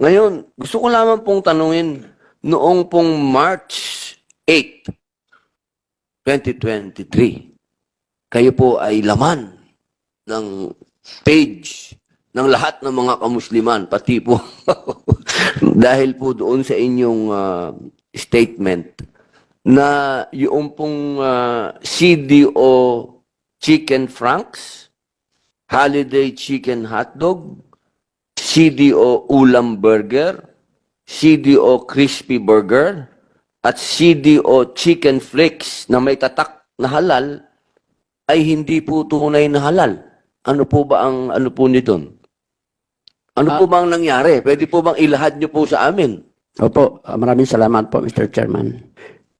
Ngayon, gusto ko lamang pong tanungin, noong pong March 8, 2023, kayo po ay laman ng page ng lahat ng mga kamusliman, pati po dahil po doon sa inyong ah, statement na yung pong ah, CDO Chicken Franks, Holiday Chicken Hotdog, CDO Ulam Burger, CDO Crispy Burger, at CDO Chicken Flakes na may tatak na halal ay hindi po tunay na halal. Ano po ba ang ano po nito? Ano po ba ang nangyari? Pwede po bang ilahad niyo po sa amin? Opo, ah, maraming salamat po, Mr. Chairman.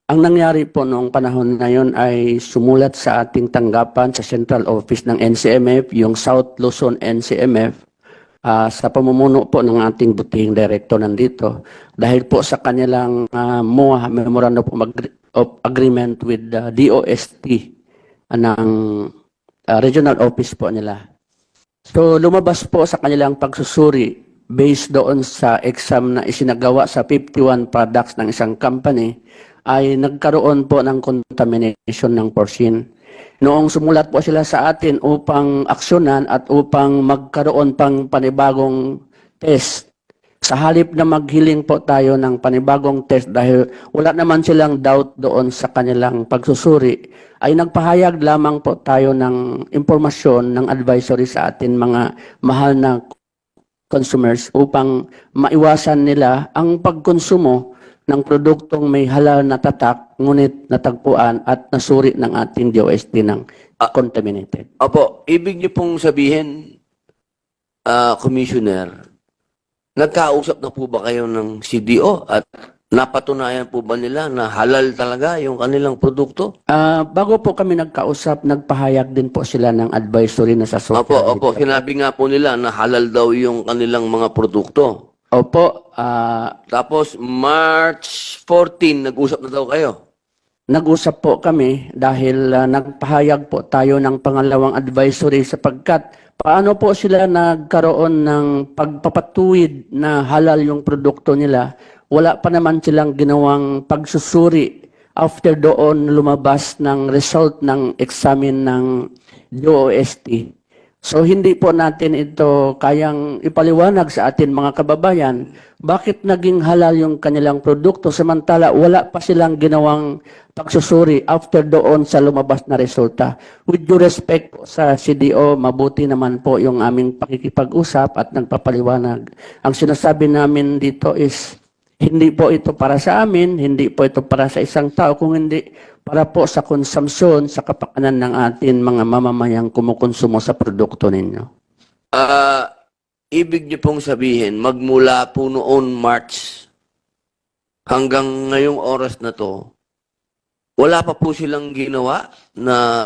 Ang nangyari po noong panahon na yon ay sumulat sa ating tanggapan sa central office ng NCMF, yung South Luzon NCMF, ah, sa pamumuno po ng ating butihing director nandito. Dahil po sa kanilang ah, MOA, Memorandum of, Agre- of Agreement with the DOST ah, ng ah, regional office po nila. So lumabas po sa kanilang pagsusuri based doon sa exam na isinagawa sa 51 products ng isang company ay nagkaroon po ng contamination ng porcine. Noong sumulat po sila sa atin upang aksyonan at upang magkaroon pang panibagong test, sa halip na maghiling po tayo ng panibagong test dahil wala naman silang doubt doon sa kanilang pagsusuri, ay nagpahayag lamang po tayo ng impormasyon ng advisory sa atin mga mahal na consumers upang maiwasan nila ang pagkonsumo ng produktong may halal na tatak ngunit natagpuan at nasuri ng ating DOST ng contaminated. Opo, ibig niyo pong sabihin, ah, Commissioner, nagkausap na po ba kayo ng CDO at napatunayan po ba nila na halal talaga yung kanilang produkto? Ah, bago po kami nagkausap, nagpahayag din po sila ng advisory na sa social Opo, opo, sinabi nga po nila na halal daw yung kanilang mga produkto. Opo, ah, Tapos, March 14, nag-usap na daw kayo. Nag-usap po kami dahil ah, nagpahayag po tayo ng pangalawang advisory sapagkat paano po sila nagkaroon ng pagpapatuwid na halal yung produkto nila. Wala pa naman silang ginawang pagsusuri after doon lumabas ng result ng examine ng DOST. So hindi po natin ito kayang ipaliwanag sa atin mga kababayan bakit naging halal yung kanilang produkto samantala wala pa silang ginawang pagsusuri after doon sa lumabas na resulta. With due respect po sa CDO, mabuti naman po yung aming pakikipag-usap at nagpapaliwanag. Ang sinasabi namin dito is hindi po ito para sa amin, hindi po ito para sa isang tao, kung hindi para po sa konsumsyon, sa kapakanan ng atin mga mamamayang kumukonsumo sa produkto ninyo. Ah, ibig niyo pong sabihin, magmula po noon March hanggang ngayong oras na to, wala pa po silang ginawa na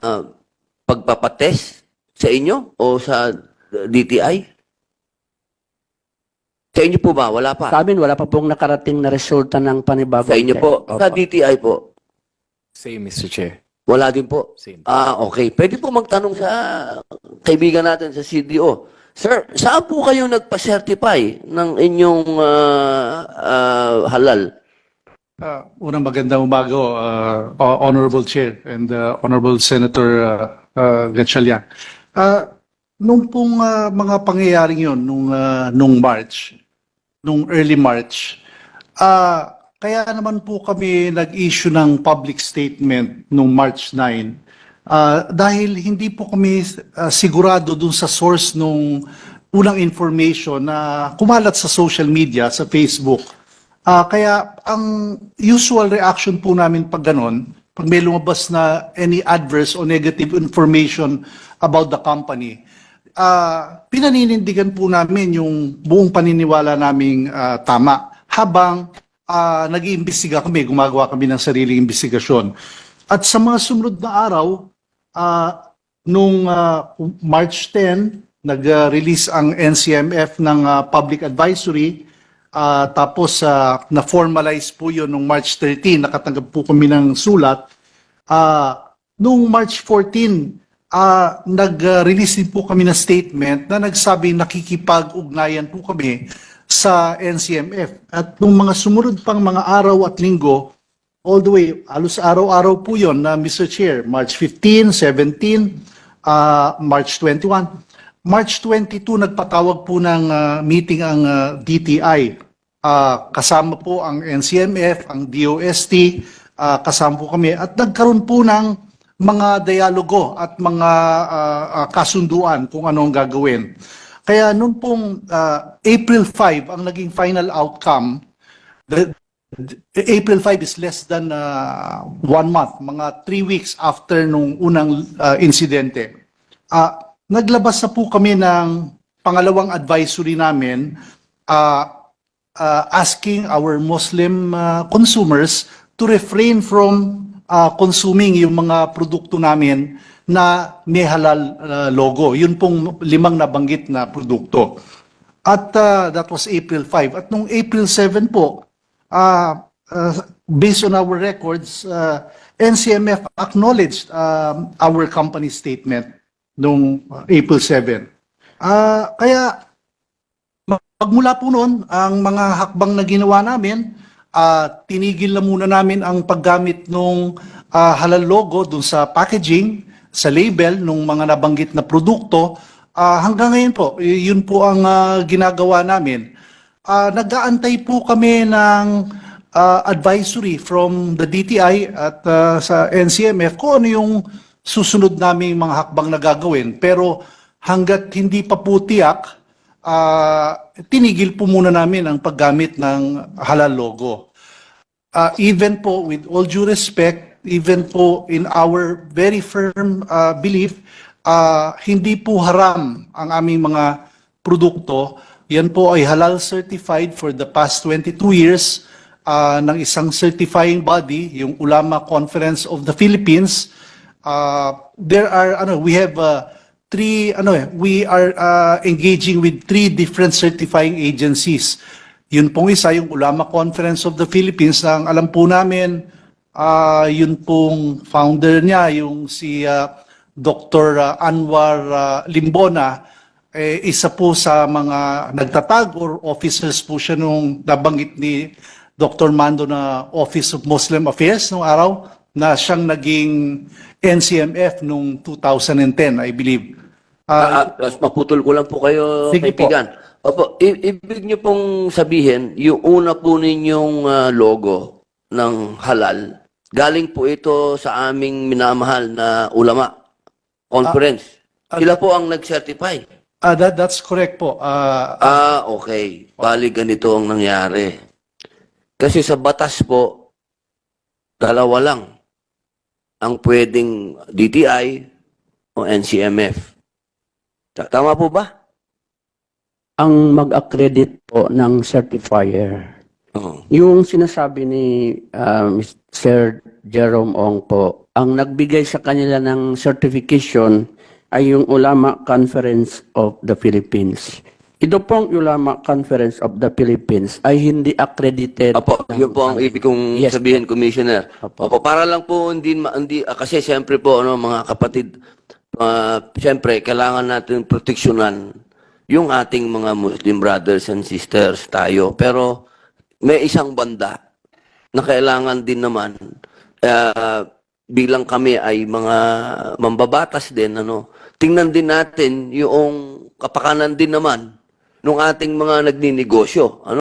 pagpapatest sa inyo o sa DTI? Sa inyo po ba? Wala pa. Sa amin, wala pa pong nakarating na resulta ng panibagong Sa inyo test. po. Opo. Sa DTI po. Same, Mr. Chair. Wala din po. Same. Ah, okay. Pwede po magtanong sa kaibigan natin sa CDO. Sir, saan po kayo nagpa-certify ng inyong ah, ah, halal? Uh, unang magandang umaga, uh, Honorable Chair and uh, Honorable Senator uh, uh, Gatchalian. Uh, nung pong uh, mga pangyayaring yun, nung, uh, nung March, nung early March, uh, kaya naman po kami nag-issue ng public statement nung March 9 uh, dahil hindi po kami uh, sigurado dun sa source nung unang information na kumalat sa social media, sa Facebook. Ah, kaya ang usual reaction po namin pag ganon, pag may lumabas na any adverse or negative information about the company, ah, pinaninindigan po namin yung buong paniniwala naming ah, tama habang ah, nag-iimbestiga kami, gumagawa kami ng sariling investigasyon. At sa mga sumunod na araw, ah, nung ah, March 10, nag-release ang NCMF ng ah, public advisory Ah, tapos ah, na-formalize po yun nung March 13, nakatanggap po kami ng sulat. Ah, nung March 14, ah, nag-release din po kami ng statement na nagsabi nakikipag-ugnayan po kami sa NCMF. At nung mga sumunod pang mga araw at linggo, all the way, alos araw-araw po yon na Mr. Chair, March 15, 17, ah, March 21. March 22, nagpatawag po ng ah, meeting ang ah, DTI. Ah, kasama po ang NCMF, ang DOST, ah, kasama po kami. At nagkaroon po ng mga dialogo at mga ah, kasunduan kung ano ang gagawin. Kaya noon pong ah, April 5, ang naging final outcome, the, April 5 is less than ah, one month, mga three weeks after nung unang ah, insidente. Ah, naglabas na po kami ng pangalawang advisory namin ah, ah, asking our Muslim ah, consumers to refrain from ah, consuming yung mga produkto namin na may halal ah, logo. Yun pong limang nabanggit na produkto. At ah, that was April 5. At nung April 7 po, ah, ah, based on our records, ah, NCMF acknowledged um, our company statement nung April 7. Ah, kaya Pagmula po noon, ang mga hakbang na ginawa namin, ah, tinigil na muna namin ang paggamit ng halal logo dun sa packaging, sa label ng mga nabanggit na produkto. Ah, hanggang ngayon po, yun po ang ah, ginagawa namin. Ah, nag-aantay po kami ng ah, advisory from the DTI at ah, sa NCMF kung ano yung susunod naming mga hakbang na gagawin. Pero hanggat hindi pa po tiyak, ah, tinigil po muna namin ang paggamit ng halal logo. Uh, even po, with all due respect, even po in our very firm uh, belief, uh, hindi po haram ang aming mga produkto. Yan po ay halal certified for the past 22 years uh, ng isang certifying body, yung Ulama Conference of the Philippines. Uh, there are, ano, we have uh, three, ano eh, we are uh, engaging with three different certifying agencies. Yun pong isa, yung Ulama Conference of the Philippines, ang alam po namin, ah yun pong founder niya, yung si ah, Dr. ah, Anwar ah, Limbona, eh, isa po sa mga nagtatag or officers po siya nung nabanggit ni Dr. Mando na Office of Muslim Affairs nung araw na siyang naging NCMF nung 2010, I believe. Ah, ah, maputol ko lang po kayo, Sige po. kaibigan. Opo, i- ibig niyo pong sabihin, yung una po ninyong ah, logo ng halal, galing po ito sa aming minamahal na ulama conference. Ah, ah, Sila po ang nag-certify. ah, that, that's correct po. Ah, Ah, okay. Bali ganito ang nangyari. Kasi sa batas po, dalawa lang ang pwedeng DTI o NCMF. Ta- Tama po ba? Ang mag-accredit po ng certifier. Oo. Yung sinasabi ni ah, Mr. Jerome Ong po, ang nagbigay sa kanila ng certification ay yung Ulama Conference of the Philippines. Ito pong Ulama Conference of the Philippines ay hindi accredited. Apo, yun po ang ibig kong Yes sabihin, Commissioner. Apo. Opo, para lang po hindi, hindi ah, kasi siyempre po, ano, mga kapatid, uh, siyempre, kailangan natin proteksyonan yung ating mga Muslim brothers and sisters tayo. Pero may isang banda na kailangan din naman, ah, bilang kami ay mga mambabatas din, ano, tingnan din natin yung kapakanan din naman ng ating mga nagninegosyo. Ano?